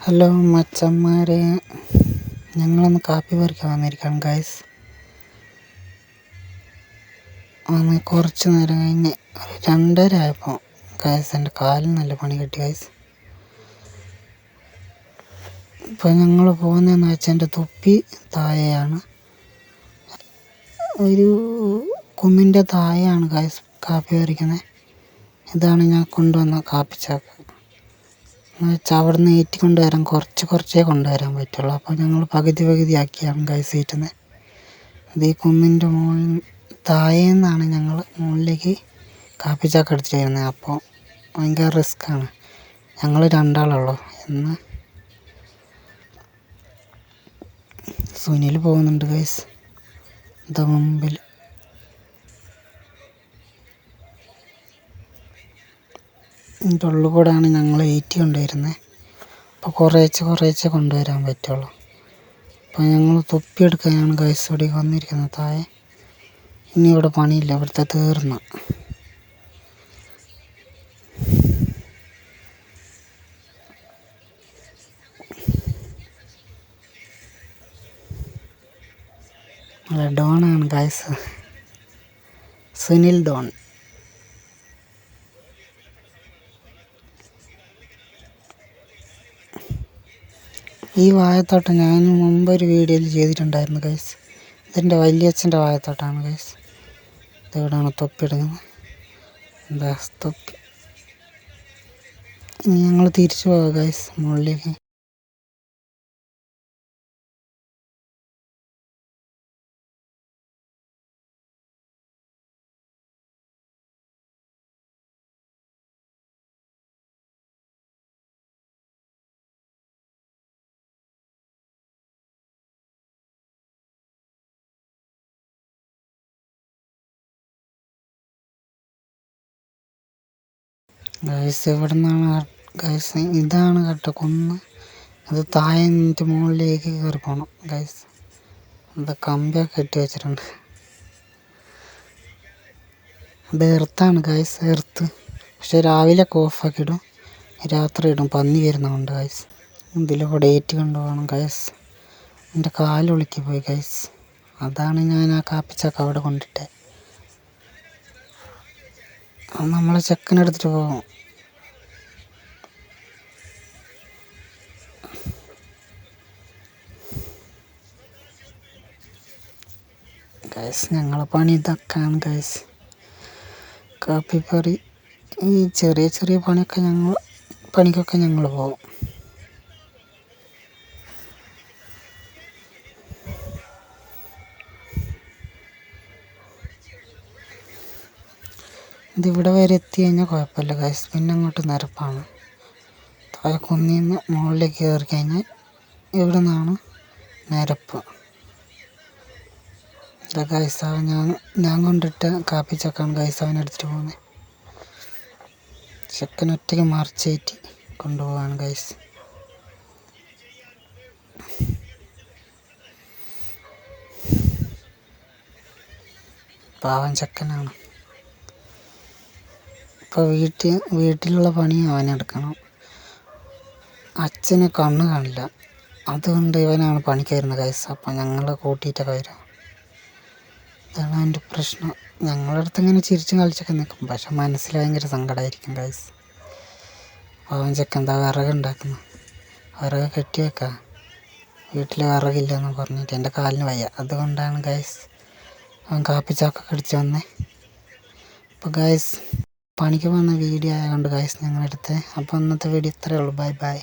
Hello മച്ചന്മാരെ ഞങ്ങളൊന്ന് കാപ്പി പറിക്കാൻ വന്നിരിക്കാം ഗൈസ് വന്ന് കുറച്ച് നേരം കഴിഞ്ഞ് ഒരു രണ്ടര ആയപ്പോൾ ഗൈസ് എന്റെ കാലിന് നല്ല പണി കിട്ടി ഗൈസ് ഇപ്പോൾ ഞങ്ങൾ പോകുന്നതെന്ന് വെച്ചാൽ എന്റെ തൊപ്പി താഴെയാണ്. ഒരു കുന്നിന്റെ താഴെയാണ് ഗൈസ് കാപ്പി പറിക്കുന്നത് ഇതാണ് ഞാൻ കൊണ്ടുവന്ന കാപ്പിച്ചാക്ക് എന്ന് വെച്ചാൽ ഏറ്റി കൊണ്ടുവരാൻ കുറച്ച് കുറച്ചേ കൊണ്ടുവരാൻ പറ്റുള്ളൂ. അപ്പോൾ ഞങ്ങൾ പകുതി പകുതി ആക്കിയാണ് ഗൈസ് ഏറ്റുന്നത് അത് ഈ കുന്നിന്റെ മുകളിൽ താഴേന്നാണ് ഞങ്ങൾ മുകളിലേക്ക് കാപ്പിച്ചാക്ക് എടുത്തിട്ട് വരുന്നത് അപ്പോൾ ഭയങ്കര ആണ്. ഞങ്ങൾ രണ്ടാളുള്ളൂ. എന്ന് സുനിൽ പോകുന്നുണ്ട് ഗൈസ് ഇതാ മുമ്പിൽ കൂടെയാണ് ഞങ്ങൾ ഏറ്റി കൊണ്ടുവരുന്നത് അപ്പോൾ കുറേശ്ശെ കുറേശ്ശെ കൊണ്ടുവരാൻ പറ്റുള്ളൂ. അപ്പോൾ ഞങ്ങൾ തൊപ്പിയെടുക്കാനാണ് ഗൈസ് ഇവിടെ വന്നിരിക്കുന്നത്. താഴെ ഇനി ഇവിടെ പണിയില്ല. ഇവിടുത്തെ തീർന്ന. ഡോണാണ് ഗൈസ് സുനിൽ ഡോൺ. ഈ വാഴത്തോട്ടം ഞാൻ മുമ്പ് ഒരു വീഡിയോയിൽ ചെയ്തിട്ടുണ്ടായിരുന്നു ഗൈസ് ഇതെന്റെ വലിയച്ഛന്റെ വാഴത്തോട്ടമാണ് ഗൈസ് ഇതെവിടെയാണ് തൊപ്പി എടുക്കുന്നത് എന്താ തൊപ്പി? ഇനി ഞങ്ങൾ തിരിച്ചു പോകാം ഗൈസ് മുകളിലേക്ക്. ഗൈസ് എവിടെ നിന്നാണ് ഗൈസ് ഇതാണ് കേട്ടോ കുന്ന്. അത് താഴെ നിന്നിട്ട് മുകളിലേക്ക് കയറി പോകണം ഗൈസ് എന്താ കമ്പിയൊക്കെ കെട്ടി വെച്ചിട്ടുണ്ട്. അത് എർത്താണ് ഗൈസ് എർത്ത്. പക്ഷെ രാവിലെ ഓഫാക്കി ഇടും രാത്രി ഇടും പന്നി വരുന്നതുകൊണ്ട് ഗൈസ് ഇതിലൂടെ ഡേറ്റ് കൊണ്ടുപോകണം ഗൈസ് എന്റെ കാലൊളുക്കി പോയി ഗൈസ് അതാണ് ഞാൻ ആ കാപ്പിച്ചൊക്കെ അവിടെ കൊണ്ടിട്ടേ. അത് നമ്മളെ ചെക്കനെടുത്തിട്ട് പോകും ഗൈസ് ഞങ്ങളെ പണി ഇതൊക്കെയാണ് ഗൈസ് കാപ്പിപ്പറി ഈ ചെറിയ ചെറിയ പണിയൊക്കെ ഞങ്ങൾ പണിക്കൊക്കെ ഞങ്ങൾ പോകും ഇതിവിടെ വരെ എത്തി കഴിഞ്ഞാൽ കുഴപ്പമില്ല ഗൈസ് പിന്നെ അങ്ങോട്ട് നിരപ്പാണ്. താഴെ കുന്നിൽ നിന്ന് മുകളിലേക്ക് കയറി കഴിഞ്ഞാൽ ഇവിടെ നിന്നാണ് നിരപ്പ് ഗൈസാവ് ഞാൻ ഞാൻ കൊണ്ടിട്ട് കാപ്പി ചക്കാണ് ഗൈസാവിനെ എടുത്തിട്ട് പോകുന്നത് ചെക്കൻ ഒറ്റയ്ക്ക് മറിച്ചേറ്റി കൊണ്ടുപോവാണ് ഗൈസ് പാവൻ ചെക്കനാണ്. ഇപ്പോൾ വീട്ടിൽ വീട്ടിലുള്ള പണി അവനെടുക്കണം അച്ഛന് കണ്ണ് കാണില്ല. അതുകൊണ്ട് ഇവനാണ് പണിക്ക് വരുന്നത് ഗൈസ് അപ്പം ഞങ്ങൾ കൂട്ടിയിട്ടൊക്കെ വരാം ഇതാണ് എന്റെ പ്രശ്നം. ഞങ്ങളുടെ അടുത്ത് ഇങ്ങനെ ചിരിച്ചും കളിച്ചൊക്കെ നിൽക്കും. പക്ഷെ മനസ്സിൽ ഭയങ്കര സങ്കടമായിരിക്കും ഗൈസ് അവൻ ചെക്ക എന്താ വിറക് ഉണ്ടാക്കുന്നു. വിറക് കെട്ടി വെക്കാം. വീട്ടിൽ വിറകില്ല എന്ന് പറഞ്ഞിട്ട് എന്റെ കാലിന് വയ്യ. അതുകൊണ്ടാണ് ഗൈസ് അവൻ കാപ്പിച്ചാക്കൊക്കെ അടിച്ച് വന്നേ. അപ്പോൾ ഗൈസ് പണിക്ക് വന്ന വീഡിയോ ആയതുകൊണ്ട് ഗൈസ് ഞങ്ങളെടുത്ത്. അപ്പോൾ ഇന്നത്തെ വീഡിയോ ഇത്രയേ ഉള്ളൂ. Bye bye